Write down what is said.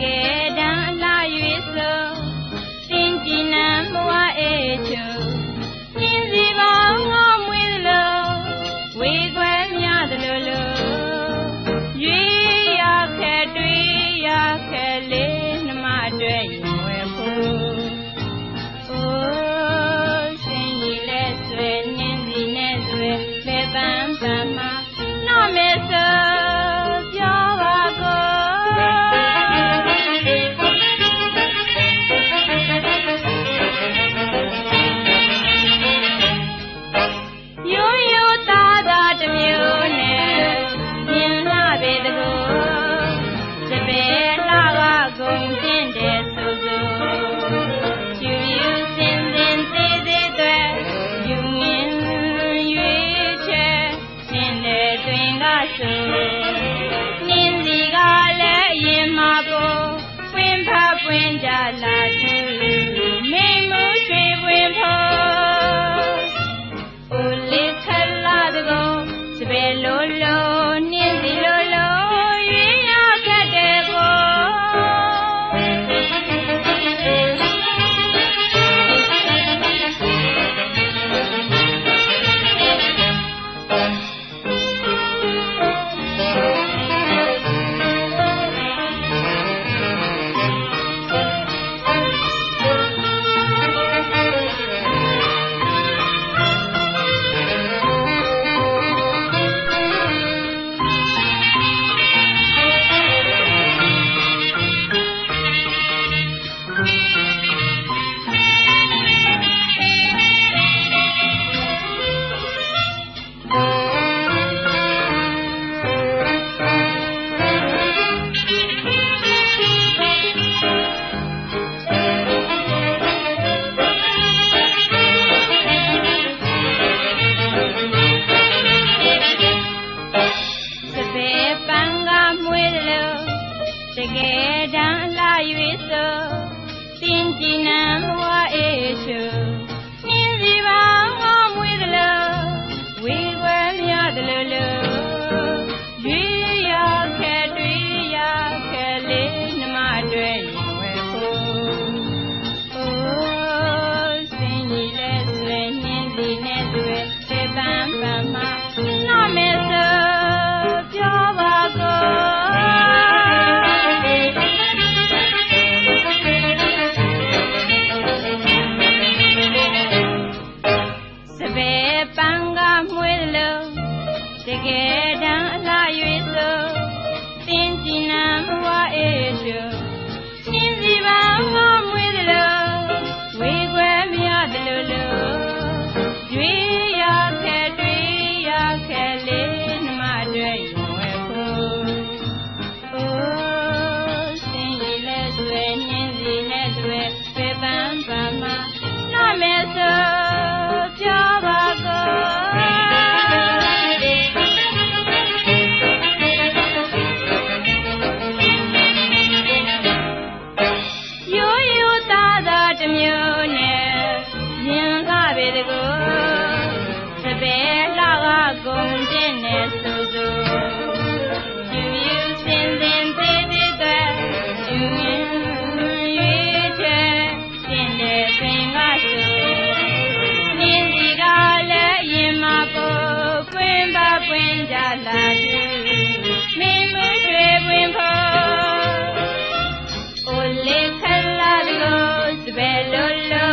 que passion. ကယ်တမ်းလာ၍ဆိုသင်ကြည်နံဝါအေရှု get down. တမျိုးနဲ့ရင်ကပေတကူသပဲလာကကုန်တဲ့နဲ့ဆိုဆိုယူယူစင်စင်သေးသေးကယူရင်ရွေးချယ်ရှင်တဲ့ပင်ကဆိုနင်းစီကလည်းရင်မကိုပွင့်ပါပွင့်ကြလာသူ bello